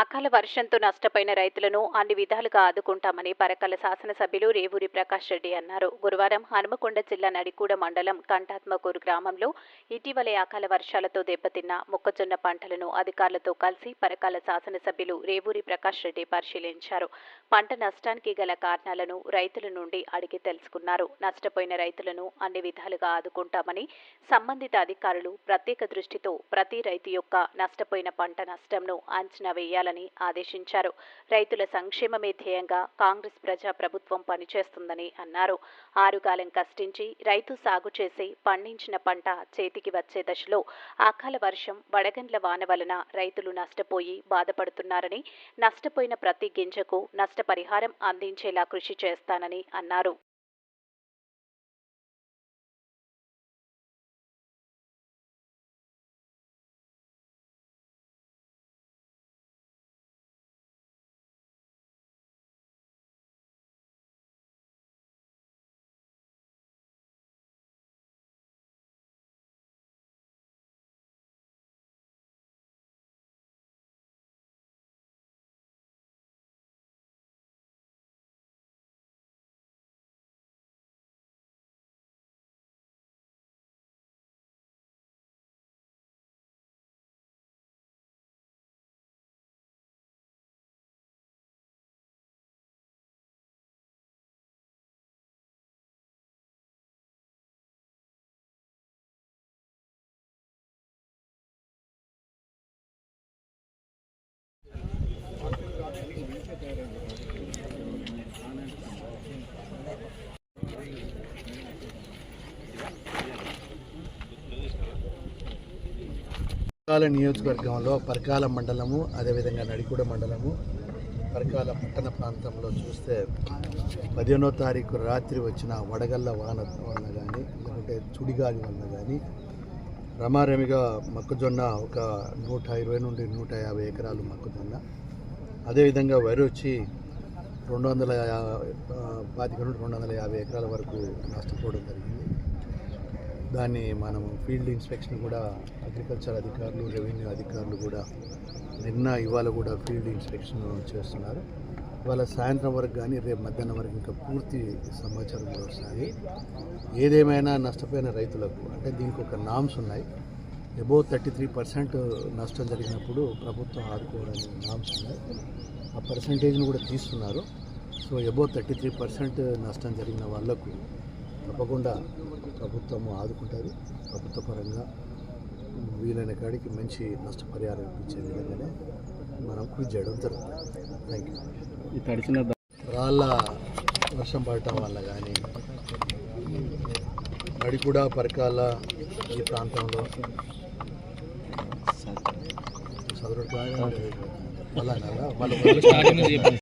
అకాల వర్షంతో నష్టపోయిన రైతులను అన్ని విధాలుగా ఆదుకుంటామని పరకాల శాసనసభ్యులు రేవూరి ప్రకాష్ రెడ్డి అన్నారు. గురువారం హనుమకొండ జిల్లా నడికూడ మండలం కంటాత్మకూరు గ్రామంలో ఇటీవలే అకాల వర్షాలతో దెబ్బతిన్న మొక్కజొన్న పంటలను అధికారులతో కలిసి పరకాల శాసనసభ్యులు రేవూరి ప్రకాష్ రెడ్డి పరిశీలించారు. పంట నష్టానికి గల కారణాలను రైతుల నుండి అడిగి తెలుసుకున్నారు. నష్టపోయిన రైతులను అన్ని విధాలుగా ఆదుకుంటామని సంబంధిత అధికారులు ప్రత్యేక దృష్టితో ప్రతి రైతు యొక్క నష్టపోయిన పంట నష్టంను అంచనా వేయాలి చేయాలని ఆదేశించారు. రైతుల సంక్షేమమే ధ్యేయంగా కాంగ్రెస్ ప్రజా ప్రభుత్వం పనిచేస్తుందని అన్నారు. ఆరుగాలం కష్టించి రైతు సాగు చేసి పండించిన పంట చేతికి వచ్చే దశలో అకాల వర్షం వడగండ్ల వాన వలన రైతులు నష్టపోయి బాధపడుతున్నారని నష్టపోయిన ప్రతి గింజకు నష్టపరిహారం అందించేలా కృషి చేస్తానని అన్నారు. పరకాల నియోజకవర్గంలో పరకాల మండలము అదేవిధంగా నడికూడ మండలము పరకాల పట్టణ ప్రాంతంలో చూస్తే పదిహేనో తారీఖు రాత్రి వచ్చిన వడగళ్ళ వాన వలన కానీ లేకుంటే చుడిగాలి వలన కానీ రమారమిగా మొక్కజొన్న ఒక నూట ఇరవై నుండి నూట యాభై ఎకరాలు మొక్కజొన్న. అదేవిధంగా వరి వచ్చి రెండు వందల పాతిక నుండి రెండు వందల యాభై ఎకరాల వరకు నష్టపోవడం జరిగింది. దాన్ని మనం ఫీల్డ్ ఇన్స్పెక్షన్ కూడా అగ్రికల్చర్ అధికారులు రెవెన్యూ అధికారులు కూడా నిన్న ఇవాళ కూడా ఫీల్డ్ ఇన్స్పెక్షన్ చేస్తున్నారు. ఇవాళ సాయంత్రం వరకు కానీ రేపు మధ్యాహ్నం వరకు ఇంకా పూర్తి సమాచారం కూడా వస్తుంది. ఏదేమైనా నష్టపోయిన రైతులకు అంటే దీనికి ఒక నామ్స్ ఉన్నాయి. అబోవ్ థర్టీ త్రీ పర్సెంట్ నష్టం జరిగినప్పుడు ప్రభుత్వం ఆదుకోవడానికి నామ్స్ ఉన్నాయి. ఆ పర్సంటేజ్ను కూడా తీస్తున్నారు. So about thirty three percent నష్టం జరిగిన వాళ్ళకు తప్పకుండా ప్రభుత్వము ఆదుకుంటుంది. ప్రభుత్వ పరంగా వీలైన కాడికి మంచి నష్టపరిహారం ఇప్పించే విధంగానే మనం కృషి చేయడం జరుగుతుంది. థ్యాంక్ యూ తడిచిన రాళ్ళ వర్షం పడటం వల్ల కానీ నడికూడ పరకాల ఈ ప్రాంతంలో వాళ్ళ